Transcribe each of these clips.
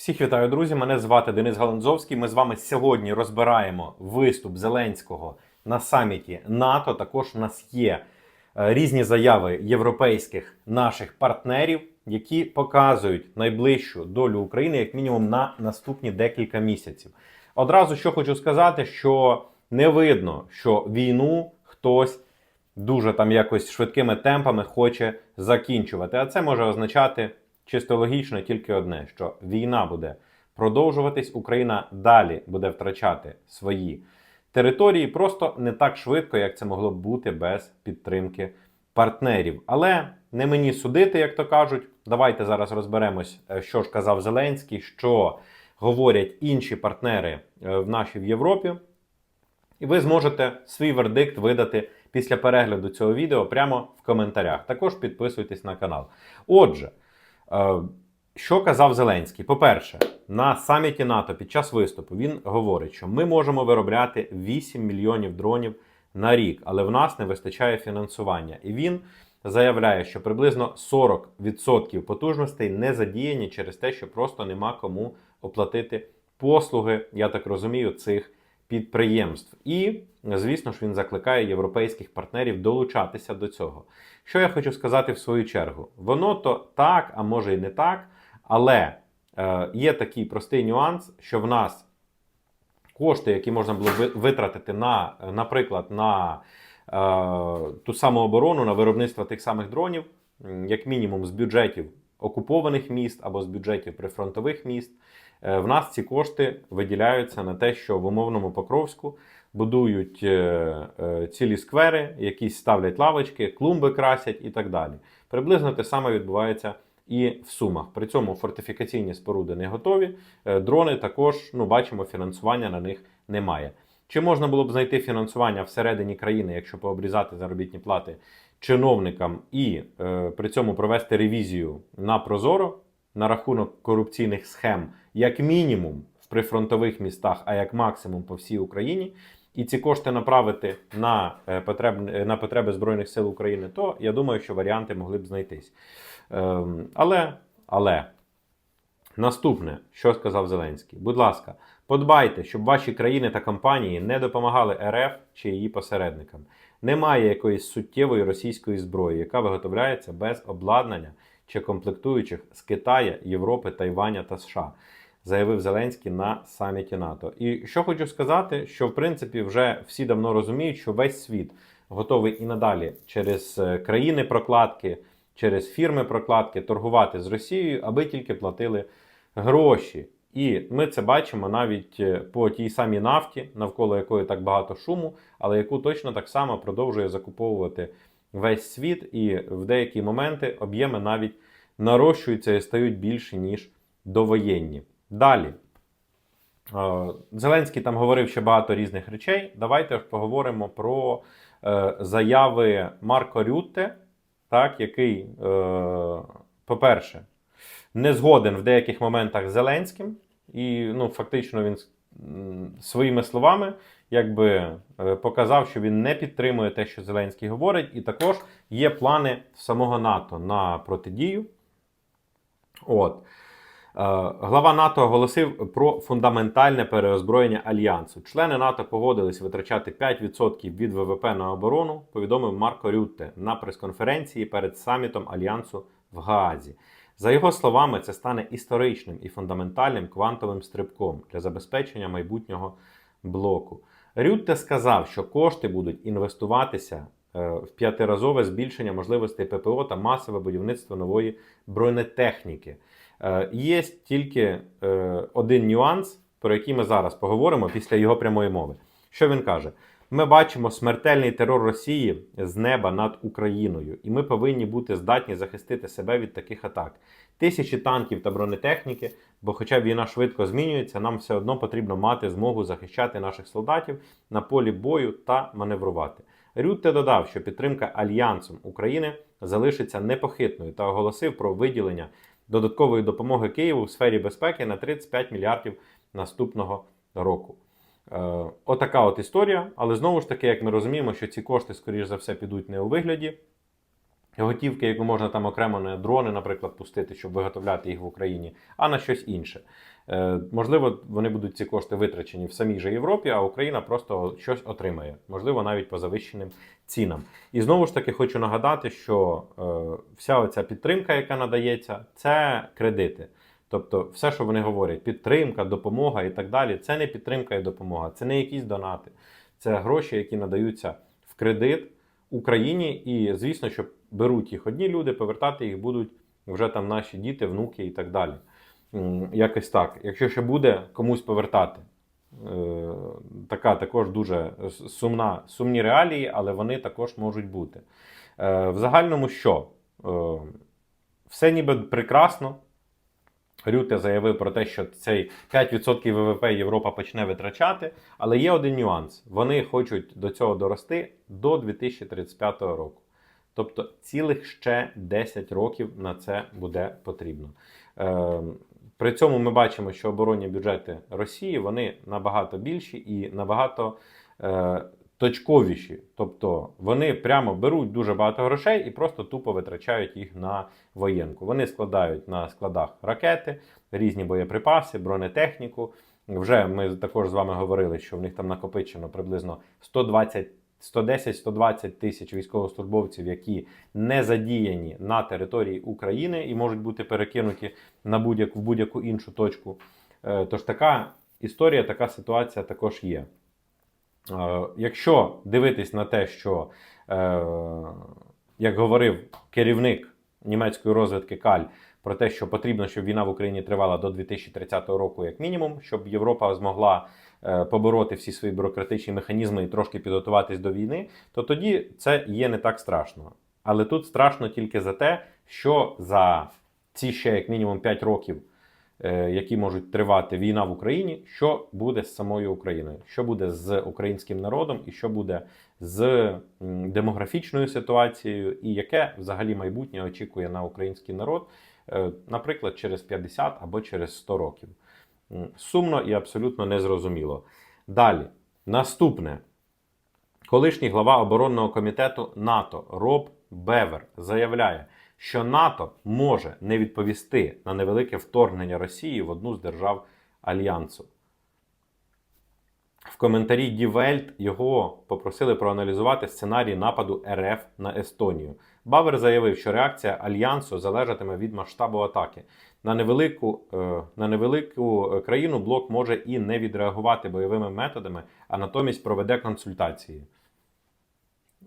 Всіх вітаю, друзі! Мене звати Денис Галанзовський. Ми з вами сьогодні розбираємо виступ Зеленського на саміті НАТО. Також у нас є е, різні заяви європейських наших партнерів, які показують найближчу долю України як мінімум на наступні декілька місяців. Одразу що хочу сказати, що не видно, що війну хтось дуже там якось швидкими темпами хоче закінчувати. А це може означати чисто логічно тільки одне: що війна буде продовжуватись, Україна далі буде втрачати свої території просто не так швидко, як це могло б бути без підтримки партнерів. Але не мені судити, як то кажуть. Давайте зараз розберемось, е, що ж казав Зеленський, що говорять інші партнери е, в нашій в Європі. І ви зможете свій вердикт видати після перегляду цього відео прямо в коментарях. Також підписуйтесь на канал. Отже, що казав Зеленський? По-перше, на саміті НАТО під час виступу він говорить, що ми можемо виробляти 8 мільйонів дронів на рік, але в нас не вистачає фінансування. І він заявляє, що приблизно 40% потужностей не задіяні через те, що просто нема кому оплатити послуги, я так розумію, цих підприємств. І, звісно ж, він закликає європейських партнерів долучатися до цього. Що я хочу сказати в свою чергу? Воно то так, а може і не так, але е, є такий простий нюанс, що в нас кошти, які можна було ви- витратити на, наприклад, на е, ту саму оборону, на виробництво тих самих дронів, як мінімум з бюджетів окупованих міст або з бюджетів прифронтових міст. Е, В нас ці кошти виділяються на те, що в умовному Покровську будують е, е, цілі сквери, якісь ставлять лавочки, клумби красять і так далі. Приблизно те саме відбувається і в Сумах. При цьому фортифікаційні споруди не готові. Дрони також ну, бачимо, фінансування на них немає. Чи можна було б знайти фінансування всередині країни, якщо пообрізати заробітні плати чиновникам і е, при цьому провести ревізію на Прозоро на рахунок корупційних схем, як мінімум в прифронтових містах, а як максимум по всій Україні, і ці кошти направити на, е, потреб, е, на потреби Збройних сил України, то я думаю, що варіанти могли б знайтись. Ем, але, але наступне, що сказав Зеленський, будь ласка, подбайте, щоб ваші країни та компанії не допомагали РФ чи її посередникам. Немає якоїсь суттєвої російської зброї, яка виготовляється без обладнання чи комплектуючих з Китая, Європи, Тайваня та США, заявив Зеленський на саміті НАТО. І що хочу сказати, що в принципі вже всі давно розуміють, що весь світ готовий і надалі через е, країни прокладки, через фірми прокладки торгувати з Росією, аби тільки платили гроші. І ми це бачимо навіть е, по тій самій нафті, навколо якої так багато шуму, але яку точно так само продовжує закуповувати весь світ, і в деякі моменти об'єми навіть нарощуються і стають більші, ніж довоєнні. Далі. Е, Зеленський там говорив ще багато різних речей. Давайте ж поговоримо про е, заяви Марко Рютте, так, який, е, по-перше, не згоден в деяких моментах з Зеленським, і ну, фактично він своїми словами якби е, показав, що він не підтримує те, що Зеленський говорить, і також є плани самого НАТО на протидію. От. Е, Глава НАТО оголосив про фундаментальне переозброєння альянсу. Члени НАТО погодились витрачати 5% від ВВП на оборону, повідомив Марко Рютте на прес-конференції перед самітом альянсу в Гаазі. За його словами, це стане історичним і фундаментальним квантовим стрибком для забезпечення майбутнього блоку. Рютте сказав, що кошти будуть інвестуватися е, в п'ятиразове збільшення можливостей ППО та масове будівництво нової бронетехніки. Е, Є тільки е, один нюанс, про який ми зараз поговоримо після його прямої мови. Що він каже? Ми бачимо смертельний терор Росії з неба над Україною, і ми повинні бути здатні захистити себе від таких атак. Тисячі танків та бронетехніки, бо, хоча війна швидко змінюється, нам все одно потрібно мати змогу захищати наших солдатів на полі бою та маневрувати. Рютте додав, що підтримка альянсом України залишиться непохитною та оголосив про виділення додаткової допомоги Києву в сфері безпеки на 35 мільярдів наступного року. Е, отака от історія, але знову ж таки, як ми розуміємо, що ці кошти, скоріш за все, підуть не у вигляді готівки, яку можна там окремо на дрони, наприклад, пустити, щоб виготовляти їх в Україні, а на щось інше. Е, можливо, вони будуть ці кошти витрачені в самій же Європі, а Україна просто щось отримає, можливо, навіть по завищеним цінам. І знову ж таки хочу нагадати, що е, вся оця підтримка, яка надається, це кредити. Тобто, все, що вони говорять, підтримка, допомога і так далі, це не підтримка і допомога, це не якісь донати, це гроші, які надаються в кредит Україні. І звісно, що беруть їх одні люди, повертати їх будуть вже там наші діти, внуки і так далі. Якось так. Якщо ще буде комусь повертати. Е, Така також дуже сумна, сумні реалії, але вони також можуть бути. Е, В загальному що? Е, Все ніби прекрасно. Рюте заявив про те, що цей 5% ВВП Європа почне витрачати, але є один нюанс: вони хочуть до цього дорости до 2035 року. Тобто цілих ще 10 років на це буде потрібно. Е, При цьому ми бачимо, що оборонні бюджети Росії вони набагато більші і набагато е, точковіші. Тобто вони прямо беруть дуже багато грошей і просто тупо витрачають їх на воєнку. Вони складають на складах ракети, різні боєприпаси, бронетехніку. Вже ми також з вами говорили, що в них там накопичено приблизно 120 110-120 тисяч військовослужбовців, які не задіяні на території України і можуть бути перекинуті на будь-яку в будь-яку іншу точку. Е, Тож така історія, така ситуація також є. Е, Якщо дивитись на те, що, е, як говорив керівник німецької розвідки Каль, про те, що потрібно, щоб війна в Україні тривала до 2030 року, як мінімум, щоб Європа змогла е, побороти всі свої бюрократичні механізми і трошки підготуватись до війни, то тоді це є не так страшно. Але тут страшно тільки за те, що за ці ще як мінімум 5 років, які можуть тривати війна в Україні, що буде з самою Україною, що буде з українським народом, і що буде з демографічною ситуацією, і яке взагалі майбутнє очікує на український народ, е, наприклад, через 50 або через 100 років. Сумно і абсолютно незрозуміло. Далі, наступне. Колишній глава оборонного комітету НАТО Роб Бевер заявляє, що НАТО може не відповісти на невелике вторгнення Росії в одну з держав Альянсу. В коментарі Welt його попросили проаналізувати сценарій нападу РФ на Естонію. Бавер заявив, що реакція альянсу залежатиме від масштабу атаки. На невелику, е, на невелику е, країну блок може і не відреагувати бойовими методами, а натомість проведе консультації.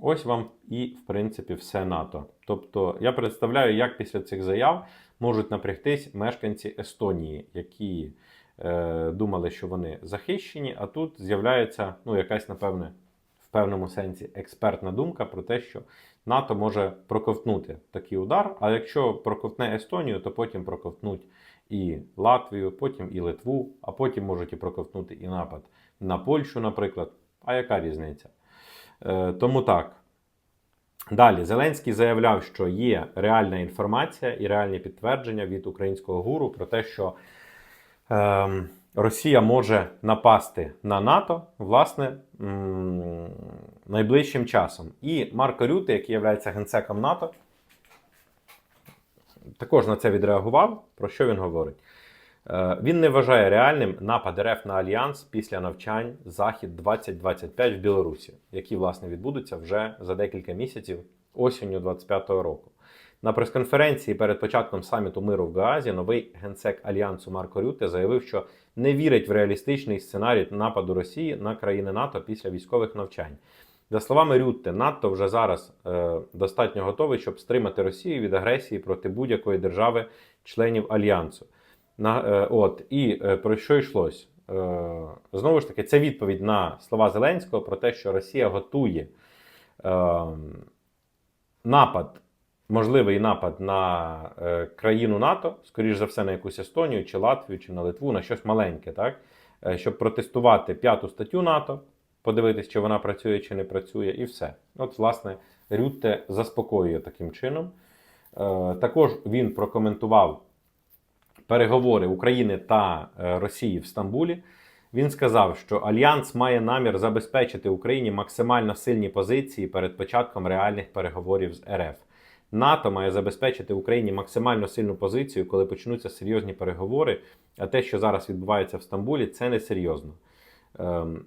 Ось вам і, в принципі, все НАТО. Тобто, я представляю, як після цих заяв можуть напрягтись мешканці Естонії, які е, думали, що вони захищені, а тут з'являється ну, якась, напевне, в певному сенсі експертна думка про те, що НАТО може проковтнути такий удар. А якщо проковтне Естонію, то потім проковтнуть і Латвію, потім і Литву, а потім можуть і проковтнути і напад на Польщу, наприклад. А яка різниця? Е, Тому так. Далі, Зеленський заявляв, що є реальна інформація і реальні підтвердження від українського гуру про те, що ем, Росія може напасти на НАТО власне м, найближчим часом. І Марко Рюте, який є генсеком НАТО, також на це відреагував. Про що він говорить? Е, Він не вважає реальним напад РФ на альянс після навчань Захід 2025 в Білорусі, які власне відбудуться вже за декілька місяців осінню 25-го року. На прес-конференції перед початком саміту миру в Гаазі новий генсек альянсу Марко Рюте заявив, що не вірить в реалістичний сценарій нападу Росії на країни НАТО після військових навчань. За словами Рютте, НАТО вже зараз е, достатньо готовий, щоб стримати Росію від агресії проти будь-якої держави-членів альянсу. На, е, от, І е, про що йшлось? Е, знову ж таки, це відповідь на слова Зеленського про те, що Росія готує е, напад, можливий напад на країну НАТО, скоріш за все, на якусь Естонію, чи Латвію, чи на Литву, на щось маленьке, так? Щоб протестувати п'яту статтю НАТО, подивитись, чи вона працює, чи не працює, і все. От, власне, Рютте заспокоює таким чином. Також він прокоментував переговори України та е, Росії в Стамбулі. Він сказав, що Альянс має намір забезпечити Україні максимально сильні позиції перед початком реальних переговорів з РФ. НАТО має забезпечити Україні максимально сильну позицію, коли почнуться серйозні переговори. А те, що зараз відбувається в Стамбулі, це не серйозно. Ем,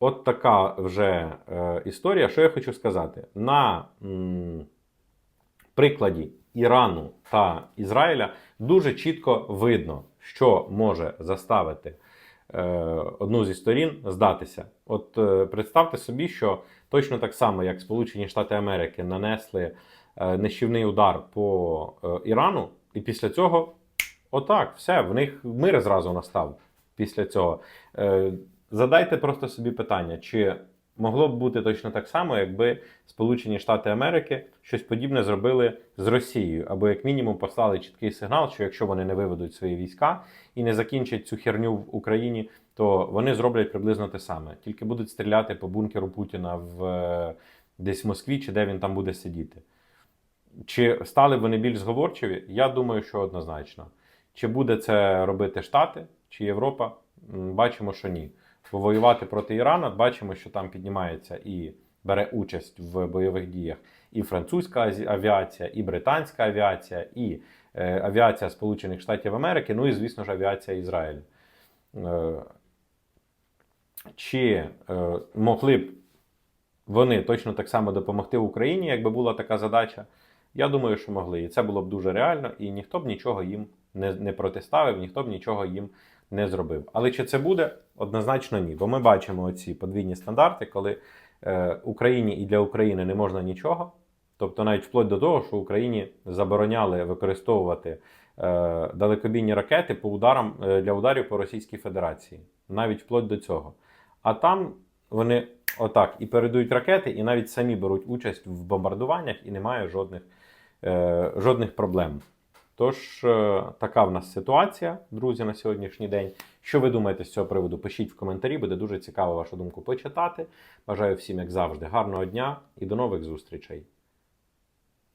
От така вже е, історія. Що я хочу сказати? На м, прикладі Ірану та Ізраїля дуже чітко видно, що може заставити е, одну зі сторін здатися. От е, представте собі, що точно так само, як Сполучені Штати Америки нанесли е, нищівний удар по е, Ірану, і після цього, отак, все, в них мир зразу настав після цього. Е, Задайте просто собі питання, чи могло б бути точно так само, якби Сполучені Штати Америки щось подібне зробили з Росією, або як мінімум послали чіткий сигнал, що якщо вони не виведуть свої війська і не закінчать цю херню в Україні, то вони зроблять приблизно те саме, тільки будуть стріляти по бункеру Путіна в е, десь в Москві, чи де він там буде сидіти. Чи стали б вони більш зговорчиві? Я думаю, що однозначно. Чи буде це робити Штати чи Європа? Бачимо, що ні. Воювати проти Ірана бачимо, що там піднімається і бере участь в бойових діях і французька авіація, і британська авіація, і е, авіація Сполучених Штатів Америки, ну і, звісно ж, авіація Ізраїлю. Е, чи е, могли б вони точно так само допомогти Україні, якби була така задача? Я думаю, що могли. І це було б дуже реально, і ніхто б нічого їм не, не протиставив, ніхто б нічого їм не зробив. Але чи це буде? Однозначно ні. Бо ми бачимо оці подвійні стандарти, коли е, Україні і для України не можна нічого. Тобто, навіть вплоть до того, що Україні забороняли використовувати е, далекобійні ракети по ударам е, для ударів по Російській Федерації. Навіть вплоть до цього. А там вони отак і передають ракети, і навіть самі беруть участь в бомбардуваннях, і немає жодних, е, жодних проблем. Тож, е, така в нас ситуація, друзі, на сьогоднішній день. Що ви думаєте з цього приводу? Пишіть в коментарі, буде дуже цікаво вашу думку почитати. Бажаю всім, як завжди, гарного дня і до нових зустрічей.